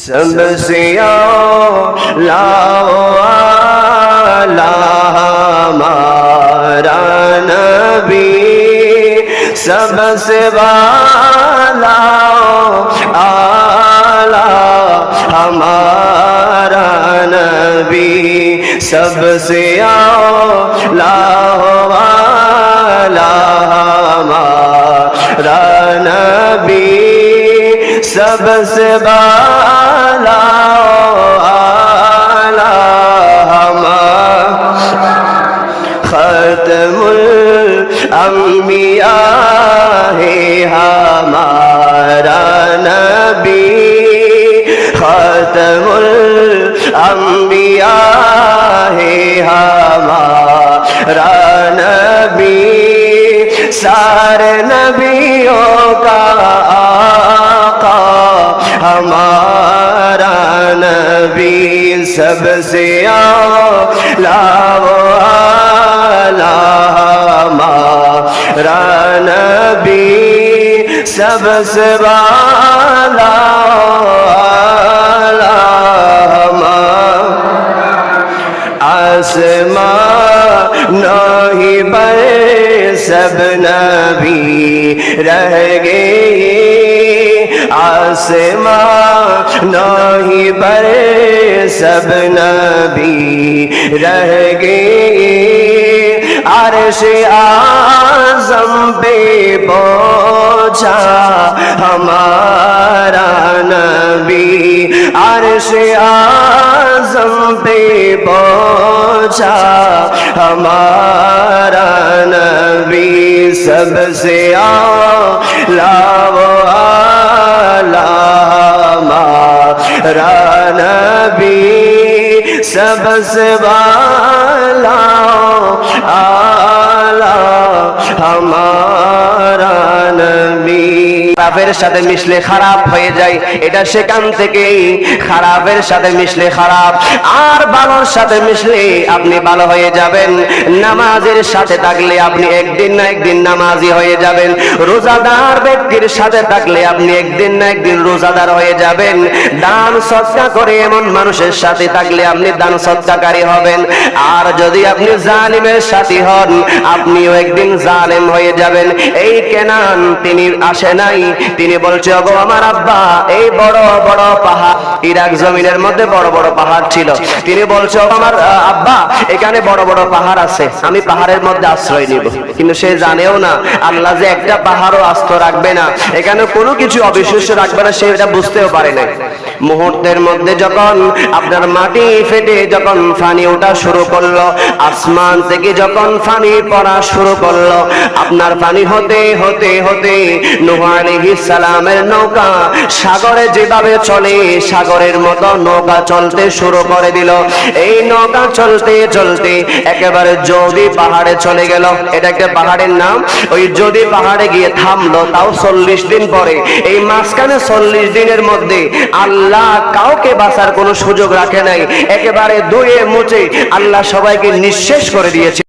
सबसे लाला हमारा नबी सबसे वाला आला हमारा नबी सबसे आला वाला हमारा नबी सबसे बाला आला हमारा खत्मुल अंबिया है हमारा नबी खत्मुल अंबिया है हमारा नबी सारे नबियों का आका नबी सबसे आला हमारा नबी सबसे वाला आला हमारा आसमां नहीं पर सब नबी रह गए आसमां नहीं पर सब नबी रह गए अर्श आजम पे पहुंचा हमारा नबी अर्श आजम पे पहुंचा हमारा नबी सबसे आला वो आला हमारा नबी सबसे वाला आला हमारा नबी খারাপের সাথে মিশলে খারাপ হয়ে যায়, এটা সেখান থেকেই খারাপের সাথে মিশলে খারাপ। আর ভালোর সাথে মিশলে আপনি ভালো হয়ে যাবেন। নামাজের সাথে থাকলে আপনি একদিন না একদিন নামাজি হয়ে যাবেন। রোজাদার ব্যক্তির সাথে থাকলে আপনি একদিন না একদিন রোজাদার হয়ে যাবেন। দান সৎকা করে এমন মানুষের সাথে থাকলে আপনি দান সৎকাকারী হবেন। আর যদি আপনি জালিমের সাথী হন, আপনিও একদিন জালেম হয়ে যাবেন। এই কেনান তিনি আসে নাই তিনি বলছে অগো আমার আব্বা, এই বড় বড় পাহাড়, ইরাক জমিনের মধ্যে বড় বড় পাহাড় ছিল। তিনি বলছে আমার আব্বা, এখানে বড় বড় পাহাড় আছে, আমি পাহাড়ের মধ্যে আশ্রয় নিব। কিন্তু সে জানেও না, আল্লাহ যে একটা পাহাড়ও আস্ত রাখবে না, এখানে কোনো কিছু অবিশ্বাস্য রাখবে না, সে এটা বুঝতেও পারে না মুহূর্তের মধ্যে যখন আপনার মাটি ফেটে যখন ফানি ওঠা শুরু করল, আসমান থেকে যখন ফানি পড়া শুরু করল, আপনার পানি হতে হতে হতে সালামের নৌকা সাগরে যেভাবে চলে, সাগরের মতো নৌকা চলতে শুরু করে দিল। এই নৌকা চলতে চলতে একেবারে যদি পাহাড়ে চলে গেল, এটা একটা পাহাড়ের নাম, ওই যদি পাহাড়ে গিয়ে থামলো, তাও চল্লিশ দিন পরে। এই মাঝখানে চল্লিশ দিনের মধ্যে আল্লাহ কাউকে বাঁচার কোনো সুযোগ রাখে নাই। একেবারে দুয়ে মুচে আল্লাহ সবাইকে নিঃশেষ করে দিয়েছে।